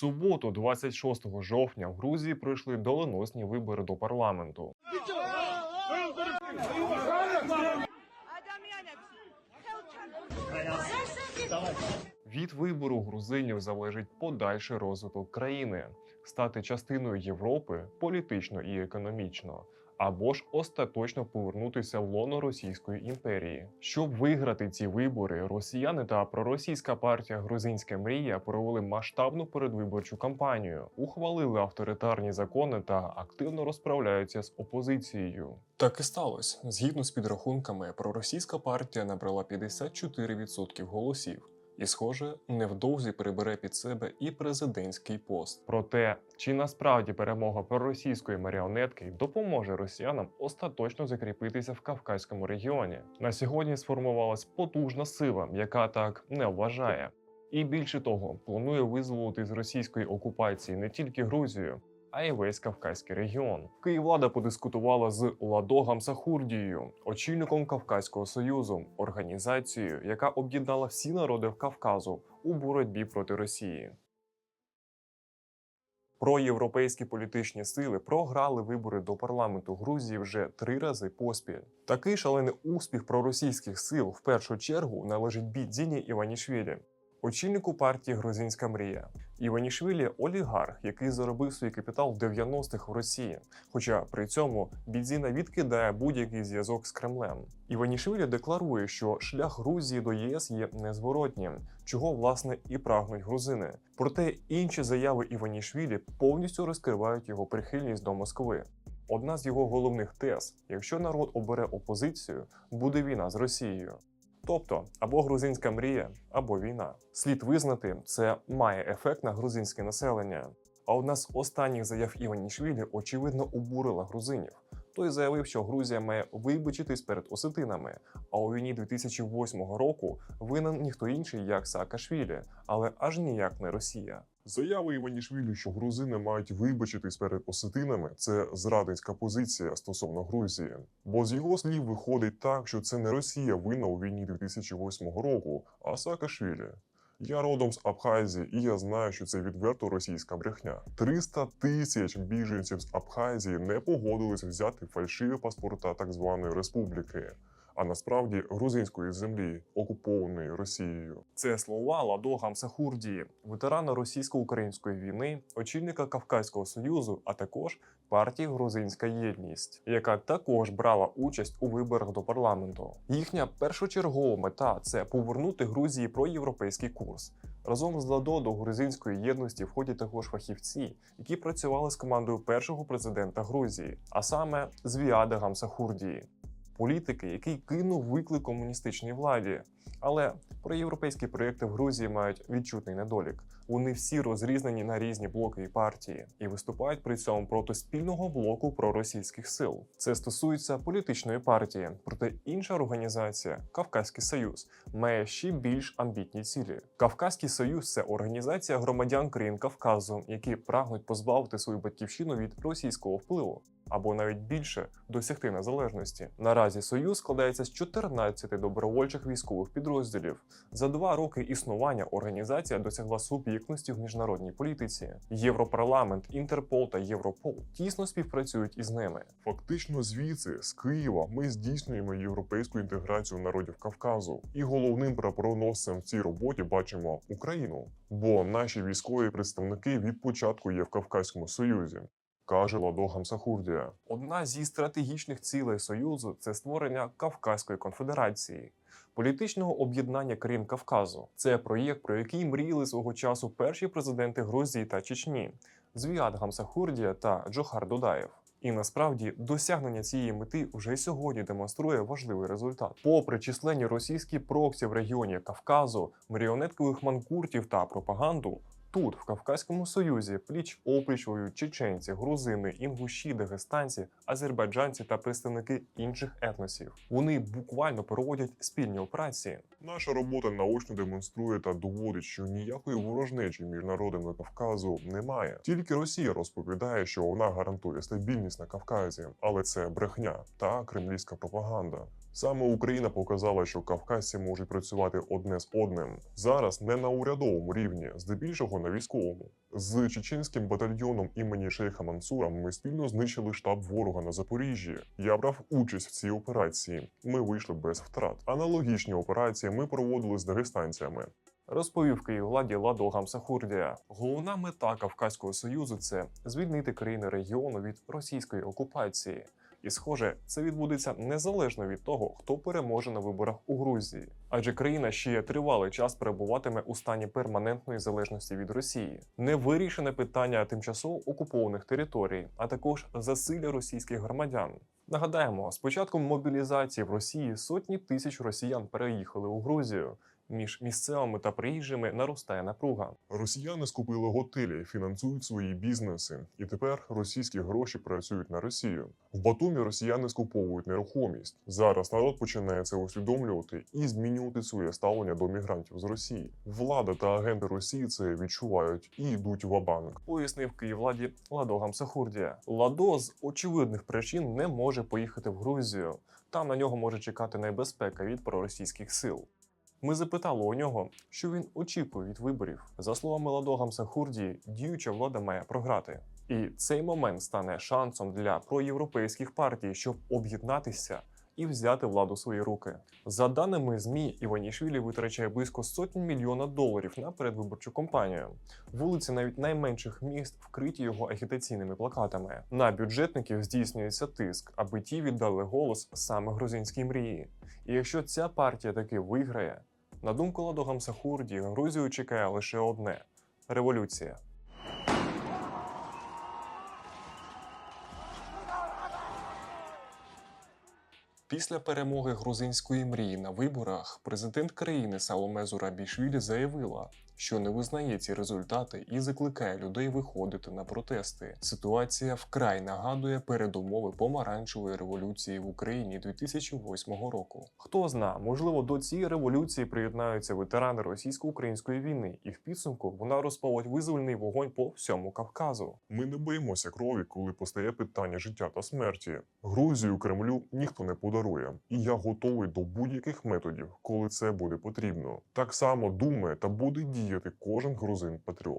суботу, 26 жовтня, в Грузії пройшли доленосні вибори до парламенту. Від вибору грузинів залежить подальший розвиток країни, стати частиною Європи політично і економічно, або ж остаточно повернутися в лоно Російської імперії. Щоб виграти ці вибори, росіяни та проросійська партія Грузинська мрія провели масштабну передвиборчу кампанію, ухвалили авторитарні закони та активно розправляються з опозицією. Так і сталося. Згідно з підрахунками, проросійська партія набрала 54% голосів. І, схоже, невдовзі прибере під себе і президентський пост. Проте, чи насправді перемога проросійської маріонетки допоможе росіянам остаточно закріпитися в Кавказькому регіоні? На сьогодні сформувалась потужна сила, яка так не вважає. І більше того, планує визволити з російської окупації не тільки Грузію, а й весь Кавказький регіон. Київлада подискутувала з Ладогом Сахурдією, очільником Кавказького союзу, організацією, яка об'єднала всі народи в Кавказу у боротьбі проти Росії. Проєвропейські політичні сили програли вибори до парламенту Грузії вже три рази поспіль. Такий шалений успіх проросійських сил в першу чергу належить Бідзіні Іванішвілі, очільнику партії Грузинська мрія. Іванішвілі олігарх, який заробив свій капітал в 90-х в Росії. Хоча при цьому Бідзіна відкидає будь-який зв'язок з Кремлем. Іванішвілі декларує, що шлях Грузії до ЄС є незворотнім, чого власне і прагнуть грузини. Проте інші заяви Іванішвілі повністю розкривають його прихильність до Москви. Одна з його головних тез: якщо народ обере опозицію, буде війна з Росією. Тобто або грузинська мрія, або війна. Слід визнати, це має ефект на грузинське населення. А одна з останніх заяв Іванішвілі очевидно обурила грузинів. Той заявив, що Грузія має вибачитись перед осетинами. А у війні 2008 року винен ніхто інший, як Саакашвілі, але аж ніяк не Росія. Заяви Іванішвілі, що грузини мають вибачитись перед осетинами, це зрадницька позиція стосовно Грузії. Бо з його слів виходить так, що це не Росія винна у війні 2008 року, а Саакашвілі. Я родом з Абхазії, і я знаю, що це відверто російська брехня. 300 тисяч біженців з Абхазії не погодились взяти фальшиві паспорта так званої республіки, а насправді грузинської землі, окупованої Росією. Це слова Ладога Мсахурдії, ветерана російсько-української війни, очільника Кавказького союзу, а також партії Грузинська єдність, яка також брала участь у виборах до парламенту. Їхня першочергова мета це повернути Грузії проєвропейський курс. Разом з Ладо до грузинської єдності входять також фахівці, які працювали з командою першого президента Грузії, а саме з Віада Гамсахурдії політики, який кинув виклик комуністичній владі. Але проєвропейські проєкти в Грузії мають відчутний недолік. Вони всі розрізнені на різні блоки і партії і виступають при цьому проти спільного блоку проросійських сил. Це стосується політичної партії, проте інша організація Кавказький Союз має ще більш амбітні цілі. Кавказький Союз це організація громадян країн Кавказу, які прагнуть позбавити свою батьківщину від російського впливу або навіть більше досягти незалежності. Наразі союз складається з 14 добровольчих військових підрозділів. За два роки існування організація досягла суб'єктності в міжнародній політиці. Європарламент, Інтерпол та Європол тісно співпрацюють із ними. Фактично, звідси з Києва ми здійснюємо європейську інтеграцію народів Кавказу, і головним прапороносцем в цій роботі бачимо Україну. Бо наші військові представники від початку є в Кавказькому Союзі. Каже Ладогам Сахурдія. Одна зі стратегічних цілей Союзу це створення Кавказької конфедерації, політичного об'єднання країн Кавказу. Це проєкт, про який мріяли свого часу перші президенти Грузії та Чечні Звіад Гамсахурдія та Джохар Дудаєв. І насправді досягнення цієї мети вже сьогодні демонструє важливий результат. Попри численні російські проксі в регіоні Кавказу, маріонеткових манкуртів та пропаганду. Тут, в Кавказькому Союзі, пліч опліч воюють чеченці, грузини, інгуші, дагестанці, азербайджанці та представники інших етносів. Вони буквально проводять спільні операції. Наша робота наочно демонструє та доводить, що ніякої ворожнечі між народами Кавказу немає. Тільки Росія розповідає, що вона гарантує стабільність на Кавказі, але це брехня та кремлівська пропаганда. Саме Україна показала, що кавказці можуть працювати одне з одним. Зараз не на урядовому рівні, здебільшого на військовому. З чеченським батальйоном імені Шейха Мансура ми спільно знищили штаб ворога на Запоріжжі. Я брав участь в цій операції. Ми вийшли без втрат. Аналогічні операції ми проводили з дагестанцями. Розповів Київладі Ладо Гамсахурдія. Головна мета Кавказького союзу це звільнити країни регіону від російської окупації. І, схоже, це відбудеться незалежно від того, хто переможе на виборах у Грузії, адже країна ще тривалий час перебуватиме у стані перманентної залежності від Росії. Невирішене питання тимчасово окупованих територій, а також засилля російських громадян. Нагадаємо, з початком мобілізації в Росії сотні тисяч росіян переїхали у Грузію. Між місцевими та приїжджими наростає напруга. Росіяни скупили готелі, фінансують свої бізнеси, і тепер російські гроші працюють на Росію. В Батумі росіяни скуповують нерухомість. Зараз народ починає це усвідомлювати і змінювати своє ставлення до мігрантів з Росії. Влада та агенти Росії це відчувають і йдуть в банк Пояснив Київладі Ладо Гамсахурдія. Ладо з очевидних причин не може поїхати в Грузію. Там на нього може чекати небезпека від проросійських сил. Ми запитали у нього, що він очікує від виборів. За словами Ладо Гамсахурдії, діюча влада має програти. І цей момент стане шансом для проєвропейських партій, щоб об'єднатися і взяти владу в свої руки. За даними ЗМІ, Іванішвілі витрачає близько сотні мільйона доларів на передвиборчу кампанію. Вулиці навіть найменших міст вкриті його агітаційними плакатами. На бюджетників здійснюється тиск, аби ті віддали голос саме грузинській мрії. І якщо ця партія таки виграє, на думку ладогам Сахурді, Грузію чекає лише одне революція. Після перемоги грузинської мрії на виборах президент країни Саломе Зурабішвілі заявила, що не визнає ці результати і закликає людей виходити на протести. Ситуація вкрай нагадує передумови помаранчевої революції в Україні 2008 року. Хто зна, можливо, до цієї революції приєднаються ветерани російсько-української війни, і в підсумку вона розпалить визвольний вогонь по всьому Кавказу. Ми не боїмося крові, коли постає питання життя та смерті. Грузію Кремлю ніхто не подарує, і я готовий до будь-яких методів, коли це буде потрібно. Так само думає та буде діяти кожен грузин-патріот.